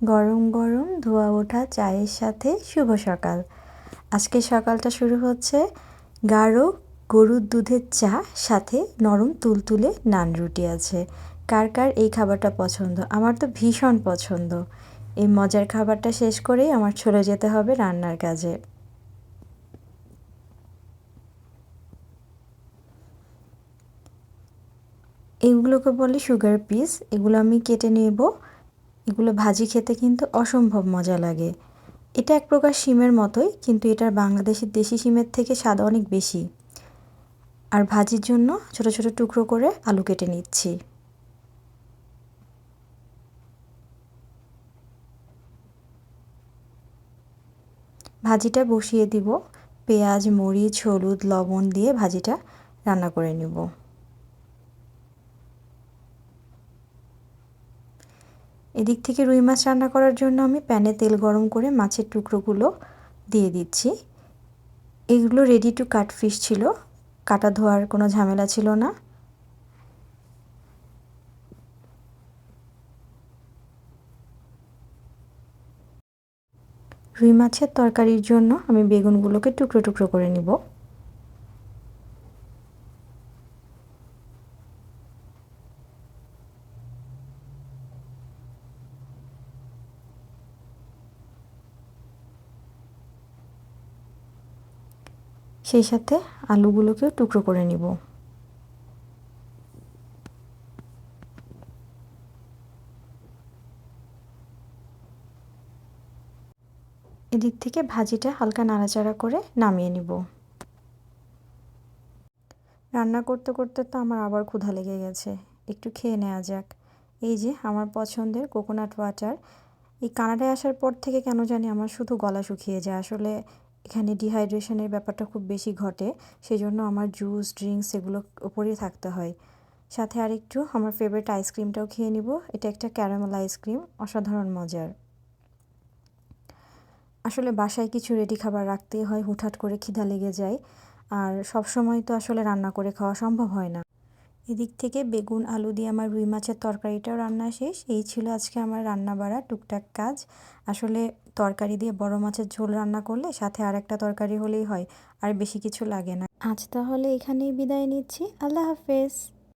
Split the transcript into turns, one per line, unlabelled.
গরম গরম ধোয়া ওঠা চায়ের সাথে শুভ সকাল। আজকে সকালটা শুরু হচ্ছে গাঢ় গরুর দুধের চা, সাথে নরম তুলতুলে নান রুটি আছে। কার কার এই খাবারটা পছন্দ? আমার তো ভীষণ পছন্দ। এই মজার খাবারটা শেষ করেই আমার চলে যেতে হবে রান্নার কাজে। এগুলোকে বলে সুগার পিস এগুলো আমি কেটে নেব। এগুলো ভাজি খেতে কিন্তু অসম্ভব মজা লাগে। এটা এক প্রকার শিমের মতোই, কিন্তু এটার বাংলাদেশের দেশি শিমের থেকে স্বাদ অনেক বেশি। আর ভাজির জন্য ছোট ছোট টুকরো করে আলু কেটে নিচ্ছি। ভাজিটা বসিয়ে দিব। পেঁয়াজ, মরিচ, হলুদ, লবণ দিয়ে ভাজিটা রান্না করে নেব। এদিক থেকে রুই মাছ রান্না করার জন্য আমি প্যানে তেল গরম করে মাছের টুকরোগুলো দিয়ে দিচ্ছি। এগুলো রেডি টু কাট ফিশ ছিল। কাটা ধোয়ার কোনো ঝামেলা ছিল না। রুই মাছের তরকারির জন্য আমি বেগুনগুলোকে টুকরো টুকরো করে নিব। সেই সাথে আলুগুলোকেও টুকরো করে নিব। এদিক থেকে ভাজিটা হালকা নাড়াচাড়া করে নামিয়ে নিব। রান্না করতে করতে তো আমার আবার ক্ষুধা লেগে গেছে। একটু খেয়ে নেওয়া যাক। এই যে আমার পছন্দের কোকোনাট ওয়াটার এই কানাডায় আসার পর থেকে কেন জানি আমার শুধু গলা শুকিয়ে যায়। আসলে এখানে ডিহাইড্রেশনের ব্যাপারটা খুব বেশি ঘটে সেই জন্য আমার জুস ড্রিঙ্কস এগুলো ওপরেই থাকতে হয়। সাথে আরেকটু আমার ফেভারিট আইসক্রিমটাও খেয়ে নিব, এটা একটা ক্যারামেল আইসক্রিম অসাধারণ মজার। আসলে বাসায় কিছু রেডি খাবার রাখতেই হয়, হুটহাট করে খিদা লেগে যায়, আর সব সময় তো আসলে রান্না করে খাওয়া সম্ভব হয় না। এদিক থেকে বেগুন, আলু দিয়ে আমার রুই মাছের তরকারিটাও রান্না শেষ। এই ছিল আজকে আমার রান্না বাড়া টুকটাক কাজ। আসলে তরকারি দিয়ে বড় মাছের ঝোল রান্না করলে সাথে আর একটা তরকারি হলেই হয়, আর বেশি কিছু লাগে না। আজ তাহলে এখানেই বিদায় নিচ্ছি। আল্লাহ হাফেজ।